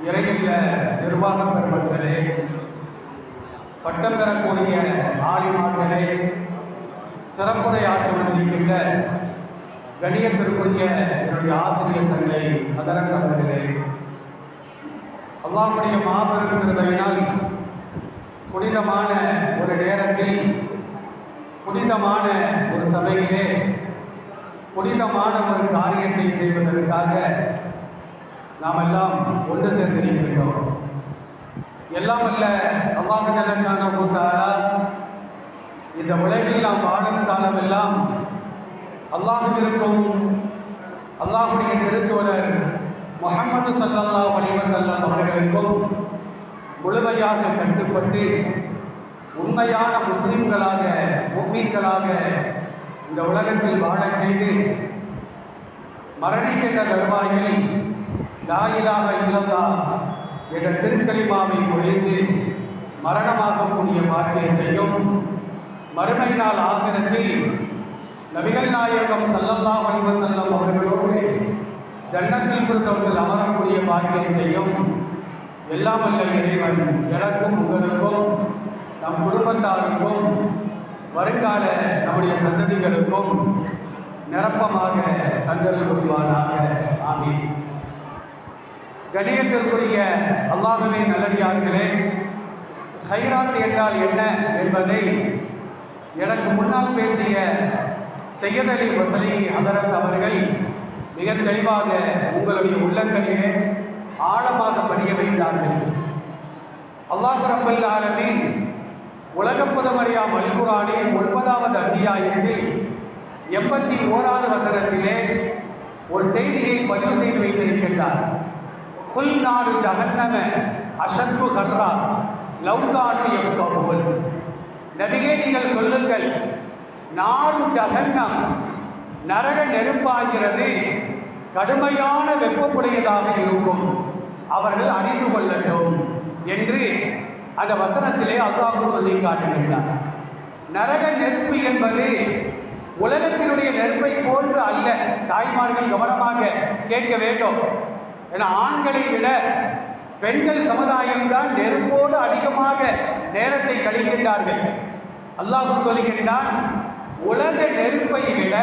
இறையில் நிர்வாக பெருமக்களே பட்டம் பெறக்கூடிய ஆலிமார்களே சிறப்புரை ஆற்றி கொண்டிருக்கின்ற கணியத்திற்குரிய என்னுடைய ஆசிரியர் தந்தை அதரங்க அவர்களே அல்லாஹுடைய மாபெரும் கிருபையினால் புனிதமான ஒரு நேரத்தில் புனிதமான ஒரு சபையிலே புனிதமான ஒரு காரியத்தை செய்வதற்காக நாம் எல்லாம் ஒன்று சேர்ந்திருக்கின்றோம் எல்லாம் அல்ல அல்லாஹு ஜல்லஷான கூத்தாரா இந்த உலகில் நாம் வாழும் காலமெல்லாம் அல்லாஹுவிற்கும் அல்லாஹுடைய திருத்தோழர் முகமது சல்லல்லாஹு அலைஹி வஸல்லம் அவர்களுக்கும் முழுமையாக கட்டுப்பட்டு உண்மையான முஸ்லிம்களாக மும்மீன்களாக இந்த உலகத்தில் வாழச் செய்து மரணிக்கின்ற தருவாயில் லாயிலாக இல்லல்லா என்ற திருக்கலிமாவை ஒழிந்து மரணமாகக்கூடிய பாக்கியத்தையும் மறுமை நாள் ஆசனத்தில் நபிகள் நாயகம் சல்லல்லா அலைஹி வஸல்லம் அவர்களோடு ஜன்னத்தில் குருத்தவசல் அமரக்கூடிய பாக்கியத்தையும் எல்லாம் வல்ல இறைவன் எனக்கும் உங்களுக்கும் நம் குடும்பத்தாருக்கும் வருங்கால நம்முடைய சந்ததிகளுக்கும் நிரப்பமாக தந்தல் புரிவானாக. ஆமீன். கணியத்திற்குரிய அல்லாஹுவே நல்லடியார்களே ஹைராத் என்றால் என்ன என்பதை எனக்கு முன்னால் பேசிய செய்யத் அலி வசலி ஹதரத் அவர்கள் மிக தெளிவாக உங்களுடைய உள்ளங்களிலே ஆழமாக பதிய வைத்தார்கள். அல்லாஹ் ரப்பல் ஆலமின் உலக புதமரியா மல்குரானின் ஒன்பதாவது அத்தியாயத்தில் எண்பத்தி ஓராவது வசனத்திலே ஒரு செய்தியை பதிவு செய்து வைத்திருக்கின்றார். புல் நாடு ஜகன்னம அசத்து கர்ரா லவ்கானு எஃபகுவல் நபிகே நீங்கள் சொல்லுங்கள் நாடு ஜகன்னம் நரக நெருப்பாகிறது கடுமையான வெப்பப்புடையதாக இருக்கும். அவர்கள் அறிந்து கொள்ளட்டும் என்று அந்த வசனத்திலே அல்லாஹு சொல்லி காட்டுகின்றார் நரக நெருப்பு என்பது உலகத்தினுடைய நெருப்பை போன்று அல்ல. தாய்மார்கள் கவனமாக கேட்க வேண்டும். ஏன்னா ஆண்களை விட பெண்கள் சமுதாயம்தான் நெருப்போடு அதிகமாக நேரத்தை கழிக்கின்றார்கள். அல்லாஹு சொல்லுகின்றான் உலக நெருப்பை விட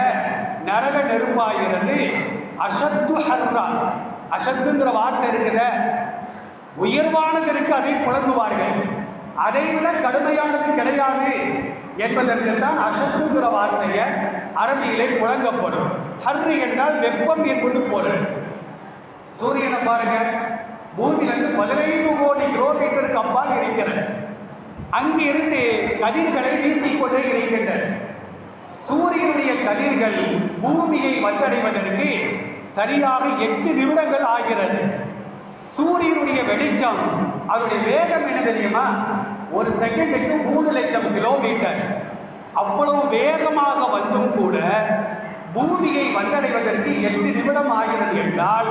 நரக நெருப்பாகிறது அசத்து ஹர்ரா. அசத்துங்கிற வார்த்தை இருக்கிற உயர்வானதற்கு அதை புலங்குவார்கள் அதை விட கடுமையானது கிடையாது என்பதற்கு தான் அசத்துங்கிற வார்த்தையை அரபியிலே புழங்கப்படும் ஹர்ரு என்றால் வெப்பம் என்பது பொருள் சூரியனை பாருங்க. பூமியிலிருந்து பதினைந்து கோடி கிலோமீட்டருக்கு அப்பால் இருக்கிறது. அங்கிருந்து கதிர்களை வீசிக்கொண்டே இருக்கின்றன. சூரியனுடைய கதிர்கள் பூமியை வந்தடைவதற்கு சரியாக எட்டு நிமிடங்கள் ஆகிறது. சூரியனுடைய வெளிச்சம் அதனுடைய வேகம் என்ன தெரியுமா? ஒரு செகண்டுக்கு மூணு லட்சம் கிலோமீட்டர் அவ்வளவு வேகமாக வந்தும் கூட பூமியை வந்தடைவதற்கு எட்டு நிமிடம் ஆகிறது என்றால்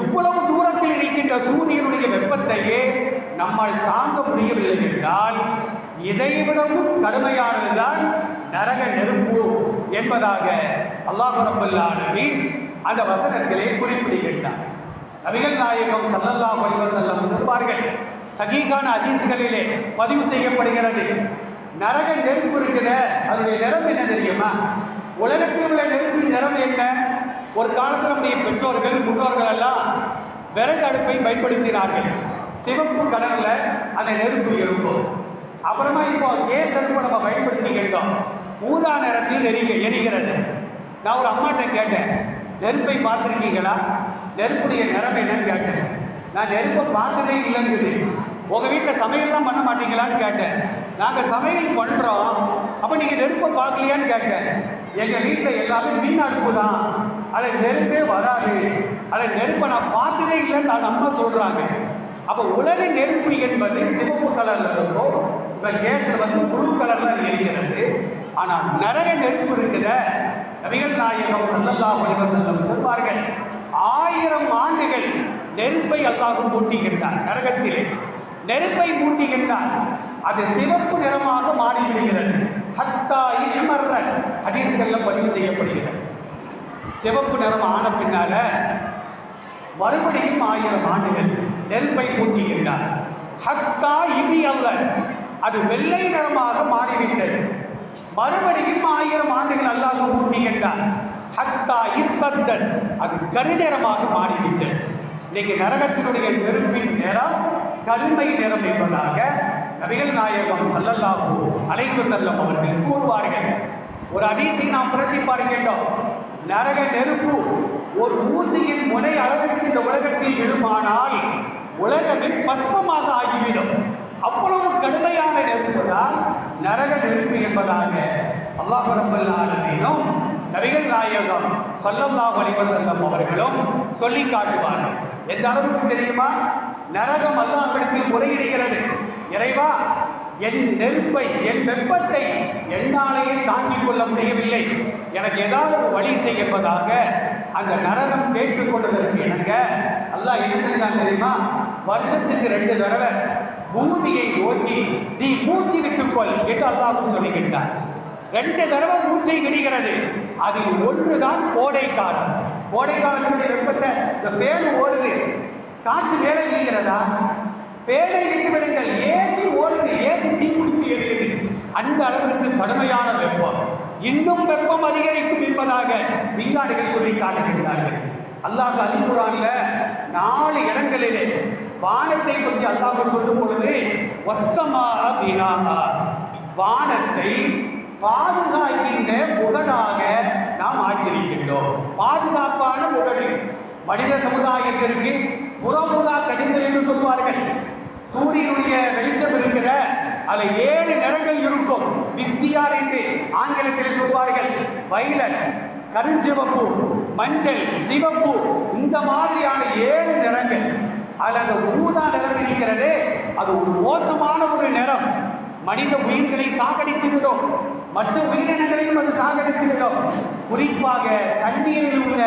இவ்வளவு தூரத்தில் இருக்கின்ற சூரியனுடைய வெப்பத்தையே நம்மால் தாங்க முடியவில்லை என்றால் இதைவிடவும் கடுமையானதுதான் நரக நெருப்பு என்பதாக அல்லாஹ் ரபுல்லானவி அந்த வசனத்திலே குறிப்பிடுகின்றார். நபிகள் நாயகம் சல்லல்லா அலைஹி செல்லம் சொல்வார்கள் சகீகான அதிசுகளிலே பதிவு செய்யப்படுகிறது நரக நெருப்பு இருக்குத அதனுடைய நிறம் என்ன தெரியுமா? உலகத்தில் உள்ள நெருப்பின் நிறம் என்ன? ஒரு காலத்தில் நம்முடைய பெற்றோர்கள் முன்னோர்கள் எல்லாம் விறகு அடுப்பை பயன்படுத்தினார்கள். சிவப்பு கலரில் அந்த நெருப்பு இருக்கும். அப்புறமா இப்போ கேஸ் அடுப்பு நம்ம பயன்படுத்திக்கிட்டோம் ஊதா நேரத்தில் நெருங்க எரிகிறது. நான் ஒரு அம்மாட்ட கேட்டேன் நெருப்பை பார்த்துருக்கீங்களா? நெருப்புடைய நிறம் என்னன்னு கேட்டேன். நான் நெருப்பை பார்த்ததே இல்லைங்குது. உங்கள் வீட்டில் சமையல்லாம் பண்ண மாட்டீங்களான்னு கேட்டேன். நாங்கள் சமையல் பண்ணுறோம் அப்போ நீங்கள் நெருப்பை பார்க்கலையான்னு கேட்டேன். எங்கள் வீட்டில் எல்லாமே மீன் அடுப்பு தான் அதை நெருப்பே வராது. அதை நெருப்பை நான் பார்த்ததே இல்லைன்னு தான் நம்ம சொல்கிறாங்க அப்போ உலக நெருப்பு என்பது சிவப்பு கலரில் இருக்கும். இப்போ கேஸ்ல வந்து முழு கலரில் எரிகிறது ஆனால் நரக நெருப்பு இருக்குத? நபிகள் நாயகம் ஸல்லல்லாஹு அலைஹி வஸல்லம் சொல்வார்கள் ஆயிரம் ஆண்டுகள் நெருப்பை அல்லாஹ் மூட்டுகின்றார் நரகத்திலே நெருப்பை மூட்டுகின்றார் அது சிவப்பு நிறமாக மாறிவிடுகிறது. ஹத்தா இஸ்மர்ர ஹதீஸ்கள்ல பதிவு செய்யப்படுகிறது. சிவப்பு நிறம் ஆன பின்னால மறுபடியும் ஆயிரம் ஆண்டுகள் நெருப்பை மூட்டுகின்றார் ஹத்தா இனி அல்ல அது வெள்ளை நிறமாக மாறிவிட்டது. மறுபடியும் ஆயிரம் ஆண்டுகள் அல்லாஹ் மூட்டுகின்றார் ஹத்தா இஸ்வர்தன். அது கருநிறமாக மாறிவிட்டது. இன்னைக்கு நரகத்தினுடைய நெருப்பின் நிறம் கருமை நிறம் என்பதாக நபிகள் நாயகம் சல்லல்லாஹூ அழைப்பு செல்லம் அவர்கள் கூறுவார்கள். ஒரு அதிசை நாம் புரட்டி பார்க்கின்றோம். நரக நெருப்பு ஒரு ஊசியின் முனை அளவிற்கு இந்த உலகத்தில் எழுமானால் உலகமே பஸ்மமாக ஆகிவிடும். அவ்வளவு கடுமையான நெருப்பு தான் நரக நெருப்பு என்பதாக அல்லாஹ் ரப்பல் ஆலமீனும் நபிகள் நாயகம் சொல்லல்லாஹ் அலைஹி அவர்களும் சொல்லி காட்டுவார்கள். எந்த அளவுக்கு தெரியுமா? நரகம் அல்லாஹ்விடத்தில் முறையிடுகிறது. இறைவா என் நெருப்பை என் வெப்பத்தை என்னாலேயே தாங்கிக் கொள்ள முடியவில்லை. எனக்கு ஏதாவது ஒரு வழி செய்யப்பதாக அந்த நரகம் கேட்டுக் கொண்டதற்கு இணங்க அல்லாஹ் என்ன செஞ்சான் தெரியுமா? வருஷத்துக்கு ரெண்டு தடவை பூமியை நோக்கி நீ மூச்சு விட்டுக்கொள் என்று அல்லாவும் சொல்லிக்கிட்டார் ரெண்டு தடவை மூச்சை விடுகிறது. அதில் ஒன்றுதான் கோடை காலம் கோடை காலத்தினுடைய வெப்பத்தை இந்த ஃபேன் ஓடுது. காற்று வேலை இருக்கிறதா பேரை விட்டு விடுங்கள் ஏசி ஓடுது ஏசி தீக்குளிச்சு எரியுது. அந்த அளவிற்கு கடுமையான வெப்பம். இன்னும் வெப்பம் அதிகரிக்கும் என்பதாக விஞ்ஞானிகள் சொல்லி காட்டுகின்றார்கள். அல்லாஹ் அலிபுரான்ல நாலு இடங்களிலே வானத்தை பற்றி அல்லாஹ் சொல்லும் பொழுது வசமாக பினாஹா வானத்தை பாதுகாக்கின்ற முகடாக நாம் ஆக்கியிருக்கின்றோம். பாதுகாப்பான முகடு மனித சமுதாயத்திற்கு புறமுதா கடிதம் என்று சொல்வார்கள். சூரியனுடைய வெளிச்சம் இருக்கிற அதில் ஏழு நிறங்கள் இருக்கும். வித்தியார் என்று ஆங்கிலத்தில் சொல்வார்கள். வைலட் கருஞ்சிவப்பு மஞ்சள் சிவப்பு இந்த மாதிரியான ஏழு நிறங்கள். அதில் அந்த ஊதா நிறம் இருக்கிறது. அது ஒரு மோசமான ஒரு நிறம். மனித உயிர்களை சாகடித்து விடும் மற்ற உயிரினங்களையும் அது சாகடித்துவிடும். குறிப்பாக தண்ணீரில் உள்ள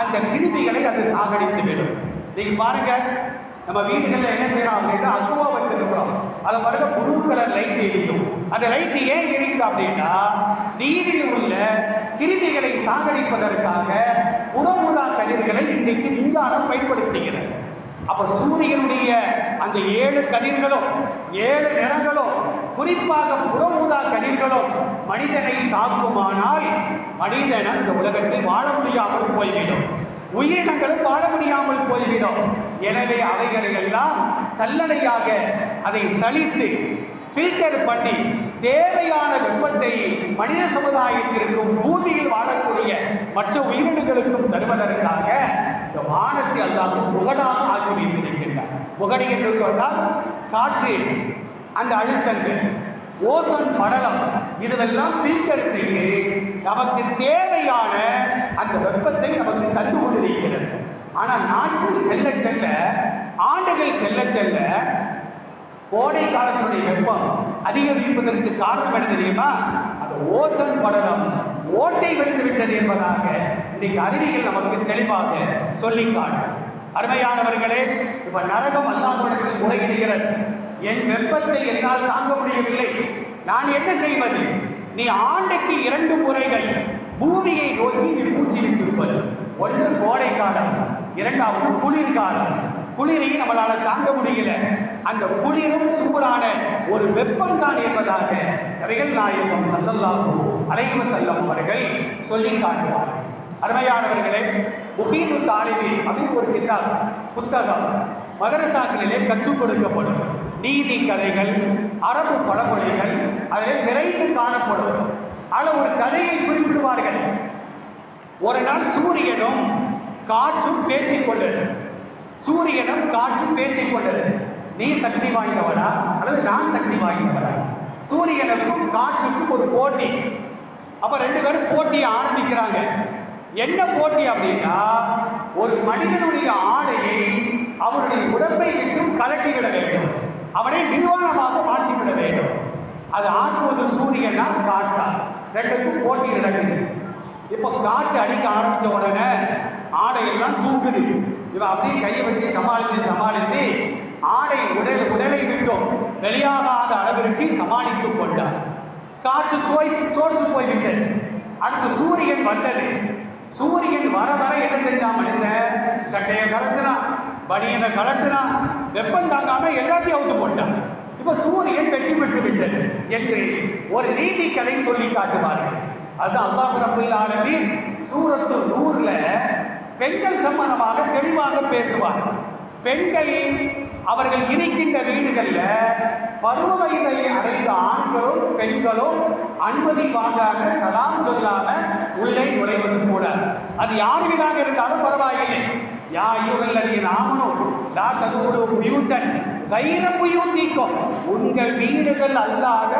அந்த கிருமிகளை அது சாகடித்து விடும் நீங்க பாருங்க. நம்ம வீடுகளில் என்ன செய்யறோம் அப்படின்னா அக்குவா வச்சிருக்கிறோம். அதை பாருங்க ப்ளூ கலர் லைட் எரியும் அந்த லைட் ஏன் எரியுது அப்படின்னா நீரில் உள்ள கிருமிகளை சாகடிப்பதற்காக புறமுதா கதிர்களை இன்றைக்கு விஞ்ஞானம் பயன்படுத்துகிறது. அப்ப சூரியனுடைய அந்த ஏழு கதிர்களும் ஏழு நிறங்களும் குறிப்பாக புறமுதா கதிர்களும் மனிதனை தாக்குமானால் மனிதன் அந்த உலகத்தில் வாழ முடியாமல் போய்விடும். உயிரினங்களும் வாழ முடியாமல் போய்விடும். எனவே அவைகளை எல்லாம் சல்லடையாக அதை சலித்து ஃபில்டர் பண்ணி தேவையான வெப்பத்தை மனித சமுதாயத்திற்கும் பூமியில் வாழக்கூடிய மற்ற உயிரினங்களுக்கும் தருவதற்காக இந்த வானத்தை அல்லாஹ் முகடாக ஆக்கி வைத்திருக்கின்றார் புகடை என்று சொன்னால் காற்று அந்த அழுத்தங்கள். ஓசன் படலம். இதுவெல்லாம் ஃபில்டர் செய்து நமக்கு தேவையான அந்த வெப்பத்தை நமக்கு தந்து கொண்டிருக்கிறது. ஆனால் நாட்கள் செல்ல செல்ல ஆண்டுகள் செல்ல செல்ல கோடை காலத்தினுடைய வெப்பம் அதிகரிப்பதற்கு காரணம் என்ன தெரியுமா? அந்த ஓசன் படலம். ஓட்டை விழுந்து விட்டது என்பதாக இன்றைக்கு அறிவியல் நமக்கு தெளிவாக சொல்லி காட்டும் அருமையானவர்களே இப்ப நரகம் அல்லாஹ்விடத்தில் முறையிடுகிறது. என் வெப்பத்தை என்னால் தாங்க முடியவில்லை. நான் என்ன செய்வது? நீ ஆண்டுக்கு இரண்டு முறைகள் பூமியை நோக்கி நீ மூச்சு ஒன்று கோடை காலம் இரண்டாவது குளிர்காலம். குளிரையும் நம்மளால் தாங்க முடியல. அந்த குளிரும் சூடான ஒரு வெப்பம் தான் என்பதாக நபிகள் நாயகம் சல்லல்லாஹு அலைவ செல்லம் அவர்கள் சொல்லி காட்டுவார். அருமையானவர்களே முஃபீது தாலிபி அப்படின்னு ஒரு கிதாப் புத்தகம் மதரசாக்களிலே கற்றுக் கொடுக்கப்படும். நீதி கதைகள் அரபு பழமொழிகள் அதில் நிறைந்து காணப்படும். அதில் ஒரு கதையை குறிப்பிடுவார்கள். ஒரு நாள் சூரியனும் காற்றும் பேசிக்கொண்டது. சூரியனும் காற்றும் பேசிக்கொண்டது. நீ சக்தி வாய்ந்தவனா? அல்லது நான் சக்தி வாய்ந்தவனா? சூரியனுக்கும் காற்றுக்கும் ஒரு போட்டி. அப்ப ரெண்டு பேரும் போட்டியை ஆரம்பிக்கிறாங்க. என்ன போட்டி அப்படின்னா ஒரு மனிதனுடைய ஆடையை அவருடைய உடம்பை விட்டும் கலட்டிவிட வேண்டும். அவனை நிர்வாணமாக மாற்றிவிட வேண்டும். அது ஆக்குவது சூரியனா காற்றா. ரெண்டுக்கும் போட்டி நடக்குது. இப்போ காற்று அடிக்க ஆரம்பிச்ச உடனே ஆடையெல்லாம் தூக்குது. இவன் அப்படியே கையை வச்சு சமாளித்து சமாளித்து ஆடை உடல் உடலை விட்டோம். வெளியாகாத அளவிற்கு சமாளித்துக் கொண்டார் காற்று தோய் தோற்று போய்விட்டது. அடுத்து சூரியன் வந்தது. சூரியன் வர வர என்ன செஞ்சான் மனுஷன்? சட்டையை கறக்குனா பனியனை கலட்டுனான் வெப்பம் தாங்காம எல்லாத்தையும் அவுத்து போட்டான். இப்போ சூரியன் வெற்றி பெற்று விட்டது என்று ஒரு நீதி கதை சொல்லி காட்டுவார்கள். அது அல்லாஹ் ரபுல் ஆலமீன் சூரத்து நூறுல பெண்கள் சம்பந்தமாக தெளிவாக பேசுவார் பெண்கள் அவர்கள் இருக்கின்ற வீடுகளில் பருவ வயதை அடைந்த ஆண்களும் பெண்களும் அனுமதி வாங்காம சலாம் சொல்லாம உள்ளே நுழைவது கூட. அது யார் வீடாக இருந்தாலும் பரவாயில்லை. யா ஐயோல்லதி நாமனும் லா தகுடு புயூத்தன் கைர புயூத்திக்கும் உங்கள் வீடுகள் அல்லாத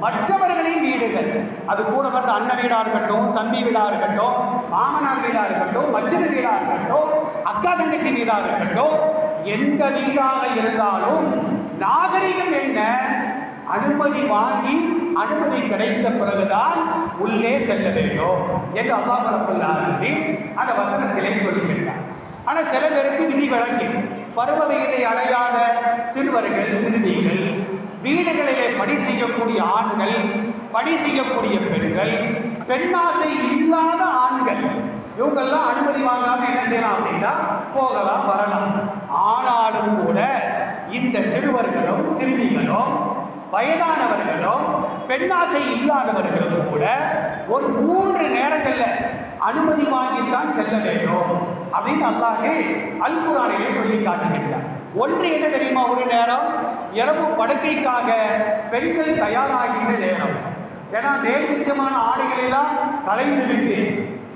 மற்றவர்களின் வீடுகள். அது கூட வந்து அண்ணன் வீடா இருக்கட்டும் தம்பி வீடா இருக்கட்டும் மாமனார் வீடா இருக்கட்டும் மச்சின வீடா இருக்கட்டும் அக்கா தங்கச்சி வீடா இருக்கட்டும் எந்த வீடாக இருந்தாலும் நாகரிகம் என்ன? அனுமதி வாங்கி அனுமதி கிடைத்த பிறகுதான் உள்ளே செல்ல வேண்டும். என்று அல்லாஹ் ரப்பல் அந்த வசனத்திலே சொல்லுகின்றார் ஆனால் சில பேருக்கு விதி வழங்கி பருவ வயதை அடையாத சிறுவர்கள் சிறுமிகள் வீடுகளிலே பணி செய்யக்கூடிய ஆண்கள் பணி செய்யக்கூடிய பெண்கள் பெண்ணாசை இல்லாத ஆண்கள் இவங்கெல்லாம் அனுமதி வாங்காம என்ன செய்யலாம் அப்படின்னா போகலாம் வரலாம். ஆனாலும் கூட இந்த சிறுவர்களும் சிறுமிகளும் வயதானவர்களும் பெண்ணாசை இல்லாதவர்களும் கூட ஒரு மூன்று நேரங்களில் அனுமதி வாங்கித்தான் செல்ல வேண்டும். அப்படின்னு அல்லாஹே அல்குரானிலே சொல்லி காட்டுகின்றார் ஒன்று என்ன தெரியுமா ஒரு நேரம்? இரவு படுக்கைக்காக பெண்கள் தயாராகின்ற நேரம். ஏன்னா நேர்மிச்சமான ஆடைகள் எல்லாம் கலைந்து விட்டு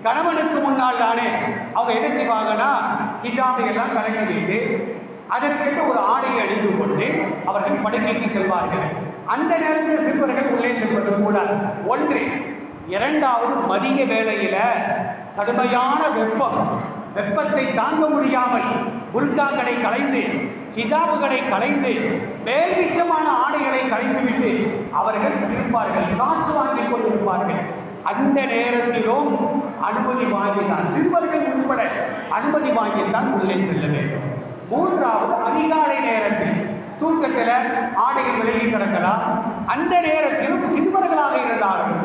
கணவனுக்கு முன்னால் தானே அவங்க என்ன செய்வாங்கன்னா ஹிஜாபை எல்லாம் கலைந்து விட்டு அதற்கென்று ஒரு ஆடையை அணிந்து கொண்டு அவர்கள் படுக்கைக்கு செல்வார்கள். அந்த நேரத்தில் சிறுவர்கள் உள்ளே செல்வது கூடாது ஒன்று. இரண்டாவது மதிய வேளையில் கடுமையான வெப்பம். வெப்பத்தை தாங்க முடியாமல் புர்காக்களை களைந்து ஹிஜாபுகளை களைந்து வேல்விச்சமான ஆடைகளை களைந்துவிட்டு அவர்கள் இருப்பார்கள் காற்று வாங்கிக் கொண்டிருப்பார்கள். அந்த நேரத்திலும் அனுமதி வாங்கித்தான். சிறுவர்கள் உட்பட அனுமதி வாங்கித்தான் உள்ளே செல்ல வேண்டும். மூன்றாவது அதிகாலை நேரத்தில் தூக்கத்தில் ஆடைகள் விலகி கிடக்கலாம். அந்த நேரத்திலும் சிறுவர்களாக இருந்தாலும்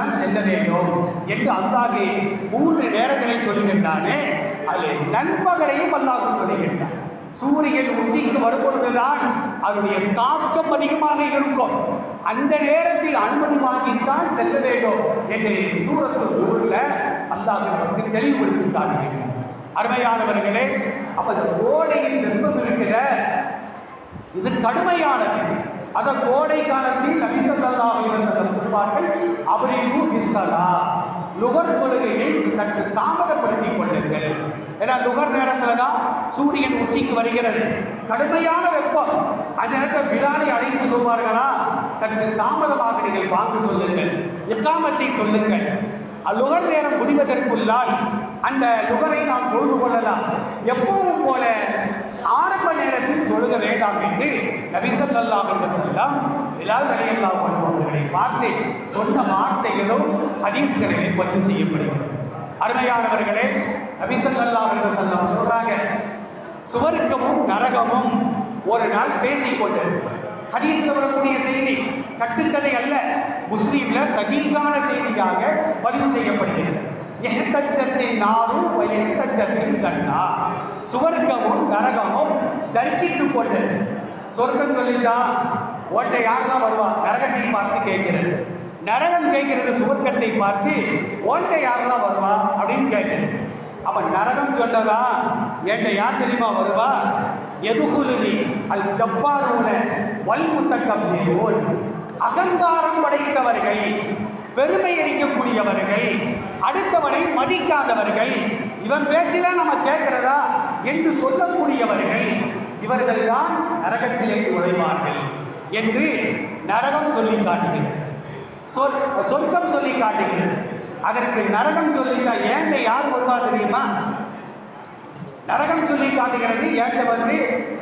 தான் செல்ல வேண்டும் என்று அல்லாஹே மூன்று நேரங்களை சொல்லுகின்றானே அதில் நண்பகலையும் அல்லாஹ் சொல்லுகின்றான் சூரியன் உச்சிக்கு வரும்பொழுதுதான் அதனுடைய தாக்கம் அதிகமாக இருக்கும். அந்த நேரத்தில் அனுமதி வாங்கித்தான் செல்ல வேண்டும் என்று சூரத்து ஊரில் அல்லாஹ் நமக்கு தெளிவுபடுத்தி அருமையானவர்களே அப்ப இந்த கோடையில் வெப்பம் இருக்கிற இது கடுமையானது. அத கோடை காலத்தில் நபிசல்லாஹ் ஸல்லல்லாஹு சொல்வார்கள் அபரிது பிஸ்ஸலா. நுகர் கொள்கையை சற்று தாமதப்படுத்திக் கொள்ளுங்கள். ஏன்னா நுகர் நேரத்தில் தான் சூரியன் உச்சிக்கு வருகிறது. கடுமையான வெப்பம். அந்த நேரத்தில் விழாலை அழைத்து சொல்வார்களா? சற்று தாமதமாக நீங்கள் வாங்க சொல்லுங்கள். இக்காமத்தை சொல்லுங்கள். அலுகர் நேரம் முடிவதற்குள்ளால் அந்த லுகரை நாம் தொழுது கொள்ளலாம். எப்பவும் போல ஆரம்ப நேரத்தில் தொழுக வேண்டாம் என்று நபிசல்லாஹ் செல்லம் பிலால் ரலியல்லாஹு அன்ஹு அவர்களை பார்த்து சொன்ன வார்த்தைகளும் ஹதீஸ்களிலே பதிவு செய்யப்படுகிறது. அருமையானவர்களே நபிசல்லாஹ் செல்லம் சொல்றாங்க சுவர்க்கமும் நரகமும் ஒரு நாள் பேசிக்கொண்டு ஹதீஸ் வரக்கூடிய செய்தி கட்டுக்கதை அல்ல முஸ்லீம்ல சகீகான செய்தியாக பதிவு செய்யப்படுகிறது. எஹ்தச்சத்தின் நாரும் எஹ்தச்சத்தின் சன்னா சுவர்க்கமும் நரகமும் தர்க்கித்து கொண்டு சொர்க்கம் சொல்லிச்சா ஓட்டை யாரெல்லாம் வருவான் நரகத்தை பார்த்து கேட்கிறது. நரகம் கேட்கிறது சுவர்க்கத்தை பார்த்து ஓட்டை யாரெல்லாம் வருவான் அப்படின்னு கேட்கிறது. அப்ப நரகம் சொன்னதா? என்கிட்ட யார் தெரியுமா வருவா? எதுகுலுவி அல் ஜப்பாரூன வல்முத்தக்கம்பீரோன் அகங்காரம் படைத்தவர்கள் பெருமை அடிக்கக்கூடியவர்கள் அடுத்தவனை மதிக்காதவர்கள். இவன் பேச்சில நம்ம கேட்கிறதா? என்று சொல்லக்கூடியவர்கள் இவர்கள் தான் நரகத்திலே நுழைவார்கள் என்று நரகம் சொல்லி காட்டுகிறது. சொல் சொர்க்கம் சொல்லி காட்டுகிறது. அதற்கு நரகம் சொல்லிச்சா ஏங்க யார் வருவா தெரியுமா? நரகம் சொல்லி காட்டுகிறது. ஏங்க வந்து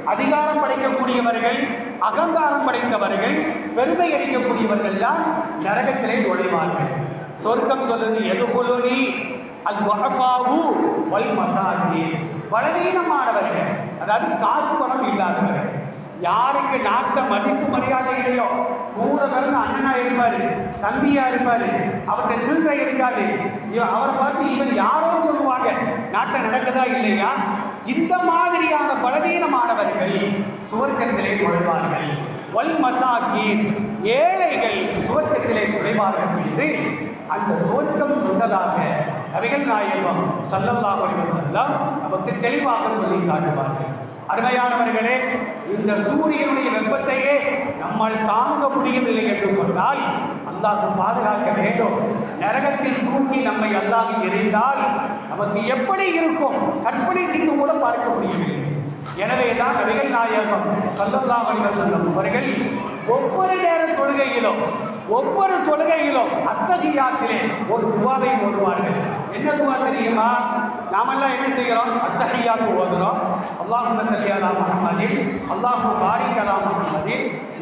அதிகாரம் படைக்கக்கூடியவர்கள் அகங்காரம் படைத்தவர்கள் பெருமை அளிக்கக்கூடியவர்கள் தான் நரகத்திலே நுழைவார்கள். சொர்க்கம் சொல்லுது எது கொலுனி? அது வஹஃபாவு வல் மசாகி பலவீனமானவர்கள் அதாவது காசு பணம் இல்லாதவர்கள். யாருக்கு நாட்டில் மதிப்பு மரியாதை இல்லையோ கூட பிறந்த அண்ணனா இருப்பார் தம்பியா இருப்பார் அவர்கிட்ட சில்லறை இருக்காது. அவரை பார்த்து இவன் யாரோ சொல்லுவாங்க நாட்டில் நடக்குதா இல்லையா? இந்த மாதிரியான பலவீனமானவர்கள் சுவர்க்கத்திலே நுழைவார்கள். வல் மசாக்கீன் ஏழைகள் சுவர்க்கத்திலே நுழைவார்கள் என்று அந்த சுவர்க்கம் சொன்னதாக நபிகள் நாயகம் ஸல்லல்லாஹு அலைஹி வஸல்லம் நமக்கு தெளிவாக சொல்லி காட்டுவார்கள். அருமையானவர்களே இந்த சூரியனுடைய வெப்பத்தையே நம்மால் தாங்க முடியவில்லை என்று சொன்னால் அல்லாஹ் பாதுகாக்க வேண்டும். நரகத்தில் தூக்கி நம்மை அல்லாஹ் எரிந்தால் நமக்கு எப்படி இருக்கும்? கற்பனை செய்து கூட பார்க்க முடியவில்லை. எனவே தான் நபிகள் நாயகம் ஸல்லல்லாஹு அலைஹி வஸல்லம் அவர்கள் ஒவ்வொரு நேர தொழுகையிலும் ஒவ்வொரு தொழுகையிலும் அத்தகையாத்திலே ஒரு துவாவை ஓடுவார்கள். என்ன துவா தெரியுமா? நாமெல்லாம் என்ன செய்கிறோம்? அத்தகையாத்து ஓதுறோம். அல்லாஹும்ம ஸல்லி அலா முஹம்மதின் அல்லாஹு பாரிக் அலா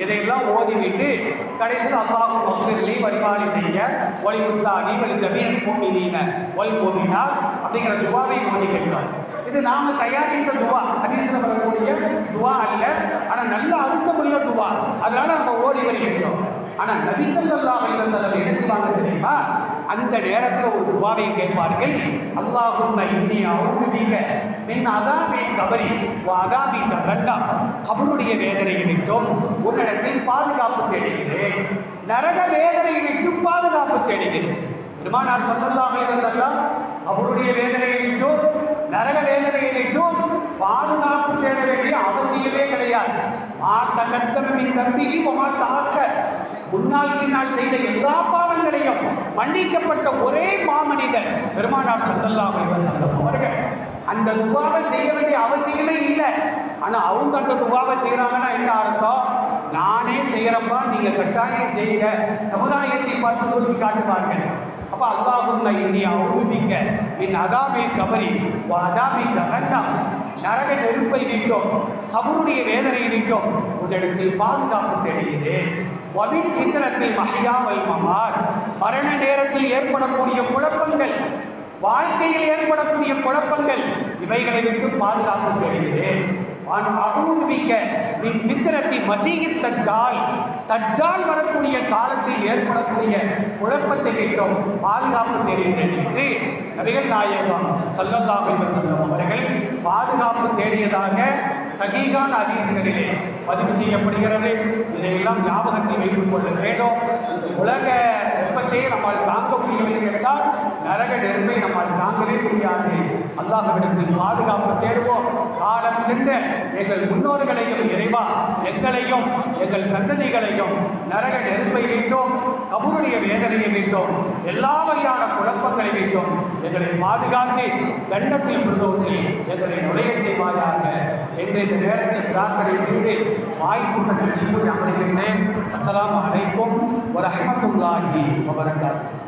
இதையெல்லாம் ஓதிவிட்டு கடைசியில் அல்லாஹு வழிபாடு செய்ய ஒலி முஸ்தானி வலி ஜமீன் மூமினீன ஒல் மூமினா அப்படிங்கிற துவாவை ஓதி கேட்கிறோம். இது நாம தயாரித்த துவா. ஹதீஸ்ல வரக்கூடிய துவா அல்ல ஆனால் நல்ல அழுத்தமுள்ள துவா. அதனால நம்ம ஓடி வருகின்றோம். ஆனா நபி ஸல்லல்லாஹு என்ன செய்வாங்க தெரியுமா? அந்த நேரத்துல ஒரு துவாவை கேட்பார்கள். அல்லாஹும் இன்னி அஊது மின் அதாபி கபரி அதாபி ஜஹன்னம். கபருடைய வேதனையை ஒரு இடத்தில் பாதுகாப்பு தேடுகிறேன். நரக வேதனையை விட்டு பாதுகாப்பு தேடுகிறேன். பெருமானார் ஸல்லல்லாஹு அலைஹி வஸல்லம் அவருடைய வேதனையை விட்டும் நரக வேதனையை விட்டும் பாதுகாப்பு தேட வேண்டிய அவசியமே கிடையாது. மாத்த கத்தமின் தம்பிக்கு உமா தாக்க. முன்னால் பின்னால் செய்த எல்லா பாவங்களையும் மன்னிக்கப்பட்ட ஒரே மாமனிதர் பெருமானார் ஸல்லல்லாஹு அலைஹி அவர்கள். அந்த துவாவை செய்ய வேண்டிய அவசியமே இல்லை. ஆனா அவங்க அந்த துவாவை செய்யறாங்கன்னா என்ன அர்த்தம்? நானே செய்யறப்பா நீங்க கட்டாயம் செய்யுங்க. சமுதாயத்தை பார்த்து சொல்லி காட்டுவார்கள். அப்ப அல்லாஹும்ம இந்தியா அவுதிக்க என் அதாபி கபரி வ அதாபி ஜஹன்னம். நரக நெருப்பை விட்டோம் கபருடைய வேதனையை விட்டோம் உங்களுக்கு பாதுகாப்பு தெரியுது. வபின் சித்திரத்தில் மஹியா வைமமார் மரண நேரத்தில் ஏற்படக்கூடிய குழப்பங்கள் வாழ்க்கையில் ஏற்படக்கூடிய குழப்பங்கள் இவைகளை விட்டு பாதுகாப்பு தேடுகிறேன் நான் அபூர்விக்க நின் சித்திரத்தை மசீகி தஜ்ஜால் தஜ்ஜால் வரக்கூடிய காலத்தில் ஏற்படக்கூடிய குழப்பத்தை விட்டோம் பாதுகாப்பு தேடுகிறேன் என்று நபிகள் நாயகம் ஸல்லல்லாஹு அவர்கள் பாதுகாப்பு தேடியதாக சகீகான் ஹதீஸ்களிலே பதிவு செய்யப்படுகிறது. இதையெல்லாம் ஞாபகத்தை வைத்துக் கொள்ள வேண்டும் இந்த உலக வெப்பத்தையே நம்மால் தாங்க முடியவில்லை என்றால் நரக நெருப்பை நம்மால் தாங்கவே முடியாது. அல்லாஹ்விடத்தில் பாதுகாப்பு தேடுவோம். காலம் சென்ற எங்கள் முன்னோர்களையும் இறைவா எங்களையும் எங்கள் சந்ததிகளையும் நரக நெருப்பை விட்டோம் கபருடைய வேதனையை விட்டோம் எல்லா வகையான குழப்பங்களை விட்டோம் எங்களை பாதுகாத்து சண்டத்தில் பிரதோசில் எங்களை நுழைய செய்வாயாக. என்று இந்த நேரத்தில் பிரார்த்தனை செய்து வாய்ப்புக்கு நன்றி கூறி அமர்கின்றேன் அஸ்ஸலாமு அலைக்கும் வரஹ்மத்துல்லாஹி வபரகாத்துஹு.